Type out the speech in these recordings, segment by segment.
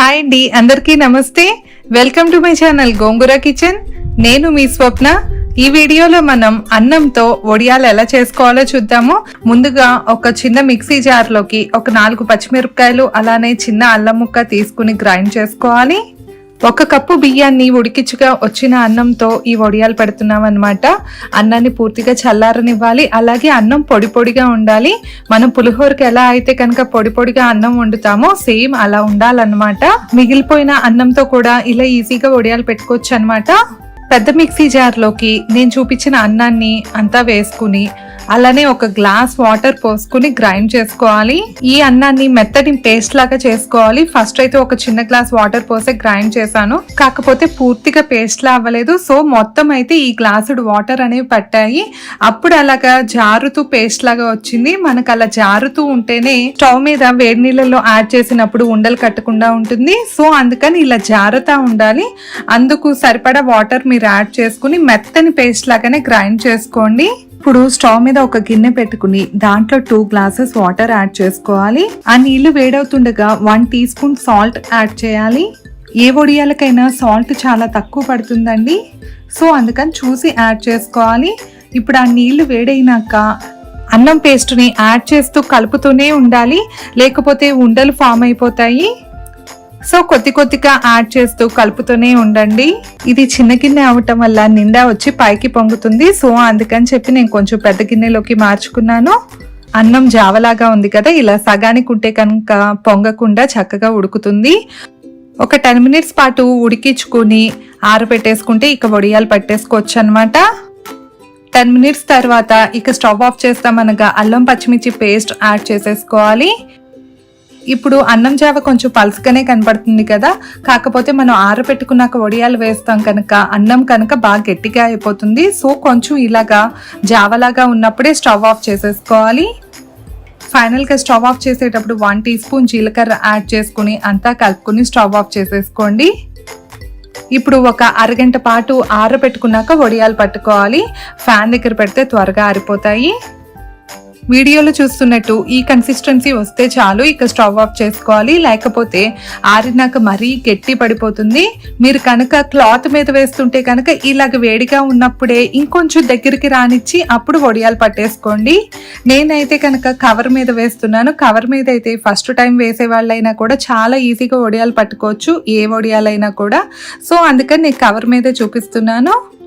Hi అండి అందరికీ నమస్తే. Welcome to my channel Gongura kitchen నేను మీ స్వప్న. ఈ వీడియోలో మనం అన్నంతో వడియాలు ఎలా చేసుకోవాలో చూద్దాము. ముందుగా ఒక చిన్న మిక్సీ జార్లోకి ఒక నాలుగు పచ్చిమిరపకాయలు అలానే చిన్న అల్లం ముక్క తీసుకుని గ్రైండ్ చేసుకోవాలి. ఒక కప్పు బియ్యాన్ని ఉడికించుగా వచ్చిన అన్నంతో ఈ వడియాలు పెడుతున్నాం అనమాట అన్నాన్ని పూర్తిగా చల్లారనివ్వాలి. అలాగే అన్నం పొడి పొడిగా ఉండాలి. మనం పులిహోరకి ఎలా అయితే కనుక పొడి పొడిగా అన్నం వండుతామో సేమ్ అలా ఉండాలన్నమాట. మిగిలిపోయిన అన్నంతో కూడా ఇలా ఈజీగా వడియాలు పెట్టుకోవచ్చు అనమాట పెద్ద మిక్సీ జార్లోకి నేను చూపించిన అన్నాన్ని అంతా వేసుకుని అలానే ఒక గ్లాస్ వాటర్ పోసుకుని గ్రైండ్ చేసుకోవాలి. ఈ అన్నాన్ని మెత్తటి పేస్ట్ లాగా చేసుకోవాలి. ఫస్ట్ అయితే ఒక చిన్న గ్లాస్ వాటర్ పోసే గ్రైండ్ చేశాను. కాకపోతే పూర్తిగా పేస్ట్ లా అవ్వలేదు. సో మొత్తం అయితే ఈ గ్లాసుడు వాటర్ అనేవి పట్టాయి. అప్పుడు అలాగా జారుతూ పేస్ట్ లాగా వచ్చింది. మనకు అలా జారుతూ ఉంటేనే స్టవ్ మీద వేడి నీళ్ళలో యాడ్ చేసినప్పుడు ఉండలు కట్టకుండా ఉంటుంది. సో అందుకని ఇలా జారుతా ఉండాలి. అందుకు సరిపడా వాటర్ మీరు యాడ్ చేసుకుని మెత్తని పేస్ట్ లాగానే గ్రైండ్ చేసుకోండి. ఇప్పుడు స్టవ్ మీద ఒక గిన్నె పెట్టుకుని దాంట్లో టూ గ్లాసెస్ వాటర్ యాడ్ చేసుకోవాలి. ఆ నీళ్ళు వేడవుతుండగా one teaspoon salt add చేయాలి. ఏ వడియాలకైనా సాల్ట్ చాలా తక్కువ పడుతుందండి. సో అందుకని చూసి యాడ్ చేసుకోవాలి. ఇప్పుడు ఆ నీళ్ళు వేడైనాక అన్నం పేస్ట్ని యాడ్ చేస్తూ కలుపుతూనే ఉండాలి. లేకపోతే ఉండలు ఫామ్ అయిపోతాయి. సో కొద్ది కొద్దిగా యాడ్ చేస్తూ కలుపుతూనే ఉండండి. ఇది చిన్న గిన్నె అవటం వల్ల నిండా వచ్చి పైకి పొంగుతుంది. సో అందుకని చెప్పి నేను కొంచెం పెద్ద గిన్నెలోకి మార్చుకున్నాను. అన్నం జావలాగా ఉంది కదా ఇలా సగానికి ఉంటే కనుక పొంగకుండా చక్కగా ఉడుకుతుంది. ఒక టెన్ మినిట్స్ పాటు ఉడికించుకుని ఆరబెట్టేసుకుంటే ఇక వడియాలు పట్టేసుకోవచ్చు అనమాట టెన్ మినిట్స్ తర్వాత ఇక స్టవ్ ఆఫ్ చేస్తామనగా అల్లం పచ్చిమిర్చి పేస్ట్ యాడ్ చేసేసుకోవాలి. ఇప్పుడు అన్నం జావ కొంచెం పలుసుగానే కనపడుతుంది కదా. కాకపోతే మనం ఆరబెట్టుకున్నాక వడియాలు వేస్తాం కనుక అన్నం కనుక బాగా గట్టిగా అయిపోతుంది. సో కొంచెం ఇలాగా జావలాగా ఉన్నప్పుడే స్టవ్ ఆఫ్ చేసేసుకోవాలి. ఫైనల్గా స్టవ్ ఆఫ్ చేసేటప్పుడు వన్ టీ స్పూన్ జీలకర్ర యాడ్ చేసుకుని అంతా కలుపుకుని స్టవ్ ఆఫ్ చేసేసుకోండి. ఇప్పుడు ఒక అరగంట పాటు ఆరబెట్టుకున్నాక వడియాలు పట్టుకోవాలి. ఫ్యాన్ దగ్గర పెడితే త్వరగా ఆరిపోతాయి. వీడియోలో చూస్తున్నట్టు ఈ కన్సిస్టెన్సీ వస్తే చాలు. ఇక స్టవ్ ఆఫ్ చేసుకోవాలి. లేకపోతే ఆరినాక మరీ గట్టి పడిపోతుంది. మీరు కనుక క్లాత్ మీద వేస్తుంటే కనుక ఇలాగ వేడిగా ఉన్నప్పుడే ఇంకొంచెం దగ్గరికి రానిచ్చి అప్పుడు వడియాలు పట్టేసుకోండి. నేనైతే కనుక కవర్ మీద వేస్తున్నాను. కవర్ మీద అయితే ఫస్ట్ టైం వేసే వాళ్ళైనా కూడా చాలా ఈజీగా వడియాలు పట్టుకోవచ్చు. ఏ వడియాలైనా కూడా. సో అందుకని నేను కవర్ మీద చూపిస్తున్నాను.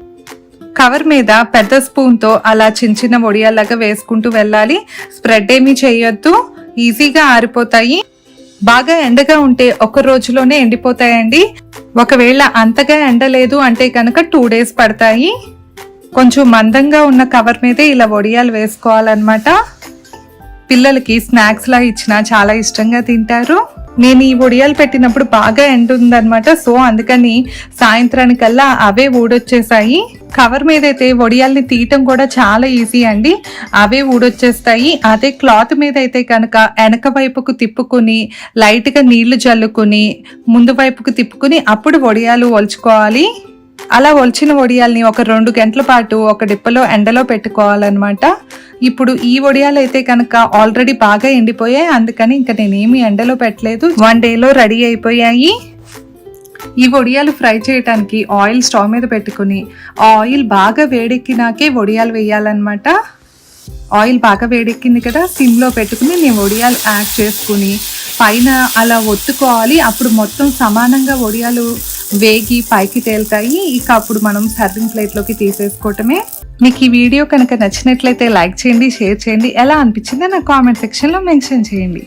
కవర్ మీద పెద్ద స్పూన్తో అలా చిన్న చిన్న వడియాలాగా వేసుకుంటూ వెళ్ళాలి. స్ప్రెడ్ ఏమీ చేయొద్దు. ఈజీగా ఆరిపోతాయి. బాగా ఎండగా ఉంటే ఒక రోజులోనే ఎండిపోతాయండి. ఒకవేళ అంతగా ఎండలేదు అంటే కనుక టూ డేస్ పడతాయి. కొంచెం మందంగా ఉన్న కవర్ మీద ఇలా వడియాలు వేసుకోవాలన్నమాట. పిల్లలకి స్నాక్స్ లా ఇచ్చినా చాలా ఇష్టంగా తింటారు. నేను ఈ వడియాలు పెట్టినప్పుడు బాగా ఎండ ఉందనమాట సో అందుకని సాయంత్రానికల్లా అవే ఊడొచ్చేసాయి. కవర్ మీద అయితే వడియాల్ని తీయటం కూడా చాలా ఈజీ అండి. అవే ఊడొచ్చేస్తాయి. అదే క్లాత్ మీద అయితే కనుక వెనక వైపుకు తిప్పుకుని లైట్గా నీళ్ళు చల్లుకుని ముందు వైపుకు తిప్పుకుని అప్పుడు వడియాలు ఒలుచుకోవాలి. అలా ఒలిచిన వడియాల్ని ఒక రెండు గంటల పాటు ఒక డిప్పలో ఎండలో పెట్టుకోవాలన్నమాట. ఇప్పుడు ఈ వడియాలు అయితే కనుక ఆల్రెడీ బాగా ఎండిపోయాయి. అందుకని ఇంకా నేనేమి ఎండలో పెట్టలేదు. వన్ డేలో రెడీ అయిపోయాయి. ఈ వడియాలు ఫ్రై చేయడానికి ఆయిల్ స్టవ్ మీద పెట్టుకుని ఆయిల్ బాగా వేడెక్కినాకే వడియాలు వేయాలన్నమాట. ఆయిల్ బాగా వేడెక్కింది కదా సిమ్లో పెట్టుకుని నేను వడియాలు యాడ్ చేసుకుని పైన అలా ఒత్తుకోవాలి. అప్పుడు మొత్తం సమానంగా వడియాలు వేగి పైకి తేలుతాయి. ఇక అప్పుడు మనం సర్వింగ్ ప్లేట్లోకి తీసేసుకోవటమే. మీకు ఈ వీడియో కనుక నచ్చినట్లయితే లైక్ చేయండి షేర్ చేయండి. ఎలా అనిపించిందో నా కామెంట్ సెక్షన్లో మెన్షన్ చేయండి.